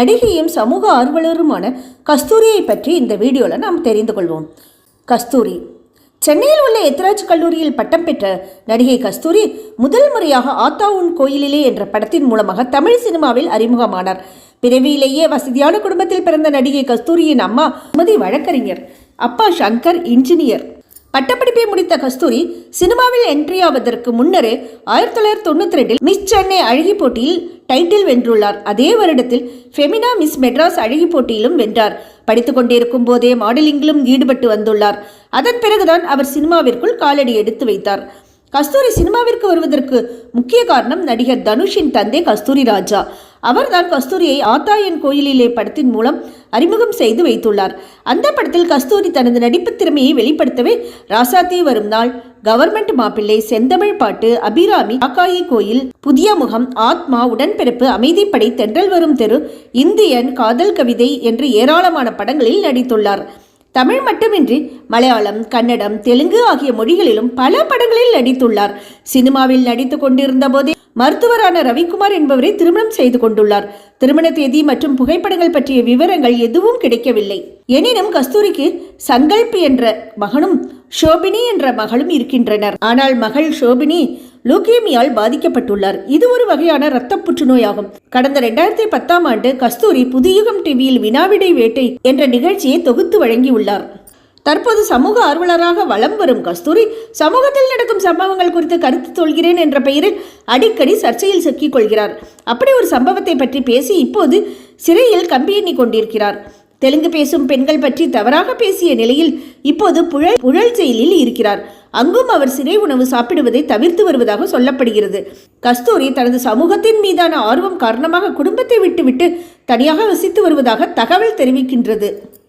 நடிகையும் சமூக ஆர்வலருமான கஸ்தூரியை பற்றி இந்த வீடியோவில் நாம் தெரிந்து கொள்வோம். கஸ்தூரி. சென்னையில் உள்ள எத்ராஜ் கல்லூரியில் பட்டம் பெற்ற நடிகை கஸ்தூரி முதல் முறையாக ஆத்தாவுன் கோயிலிலே என்ற படத்தின் மூலமாக தமிழ் சினிமாவில் அறிமுகமானார். பிறவியிலேயே வசதியான குடும்பத்தில் பிறந்த நடிகை கஸ்தூரியின் அம்மா சுமதி வழக்கறிஞர் அப்பா சங்கர் இன்ஜினியர். பட்டப்படிப்பை முடித்த கஸ்தூரி சினிமாவில் என்ட்ரி ஆவதற்கு முன்னரே ஆயிரத்தி தொள்ளாயிரத்தி தொண்ணூத்தி ரெண்டில் மிஸ் சென்னை அழகி போட்டியில் டைட்டில் வென்றுள்ளார். அதே வருடத்தில் ஃபெமினா மிஸ் மெட்ராஸ் அழகி போட்டியிலும் வென்றார். படித்து கொண்டிருக்கும் போதே மாடலிங்கிலும் ஈடுபட்டு வந்துள்ளார். அதன் பிறகுதான் அவர் சினிமாவிற்குள் காலடி எடுத்து வைத்தார். கஸ்தூரி சினிமாவிற்கு வருவதற்கு முக்கிய காரணம் நடிகர் தனுஷின் தந்தை கஸ்தூரி ராஜா. அவர்தான் கஸ்தூரியை ஆத்தாயன் கோயிலிலே படத்தின் மூலம் அறிமுகம் செய்து வைத்துள்ளார். அந்த படத்தில் கஸ்தூரி தனது நடிப்பு திறமையை வெளிப்படுத்தவே ராசாத்தி வரும் நாள் கவர்மெண்ட் மாப்பிள்ளை செந்தமிழ் பாட்டு அபிராமி காக்காயி கோயில் புதிய முகம் ஆத்மா உடன்பிறப்பு அமைதிப்படை தென்றல் வரும் தெரு இந்தியன் காதல் கவிதை என்று ஏராளமான படங்களில் நடித்துள்ளார். தமிழ் மட்டுமின்றி மலையாளம் கன்னடம் தெலுங்கு ஆகிய மொழிகளிலும் பல படங்களில் நடித்துள்ளார். சினிமாவில் நடித்துக் கொண்டிருந்த போதே மருத்துவரான ரவிக்குமார் என்பவரை திருமணம் செய்து கொண்டுள்ளார். திருமண தேதி மற்றும் புகைப்படங்கள் பற்றிய விவரங்கள் எதுவும் கிடைக்கவில்லை. எனினும் கஸ்தூரிக்கு சங்கல்ப் என்ற மகனும் ஷோபினி என்ற மகளும் இருக்கின்றனர். ஆனால் மகள் ஷோபினி லூகேமியால் பாதிக்கப்பட்டுள்ளார். இது ஒரு வகையான இரத்த புற்றுநோயாகும். கடந்த ரெண்டாயிரத்தி பத்தாம் ஆண்டு கஸ்தூரி புதியுகம் டிவியில் வினாவிடை வேட்டை என்ற நிகழ்ச்சியை தொகுத்து வழங்கியுள்ளார். தற்போது சமூக ஆர்வலராக வலம் வரும் கஸ்தூரி சமூகத்தில் நடக்கும் சம்பவங்கள் குறித்து கருத்து சொல்கிறேன் என்ற பெயரில் அடிக்கடி சர்ச்சையில் சிக்கிக் கொள்கிறார். அப்படி ஒரு சம்பவத்தை பற்றி பேசி இப்போது சிறையில் கம்பி கொண்டிருக்கிறார். தெலுங்கு பேசும் பெண்கள் பற்றி தவறாக பேசிய நிலையில் இப்போது புழல் புழல் ஜெயிலில் இருக்கிறார். அங்கும் அவர் சிறை உணவு சாப்பிடுவதை தவிர்த்து வருவதாக சொல்லப்படுகிறது. கஸ்தூரி தனது சமூகத்தின் மீதான ஆர்வம் காரணமாக குடும்பத்தை விட்டுவிட்டு தனியாக வசித்து வருவதாக தகவல் தெரிவிக்கின்றது.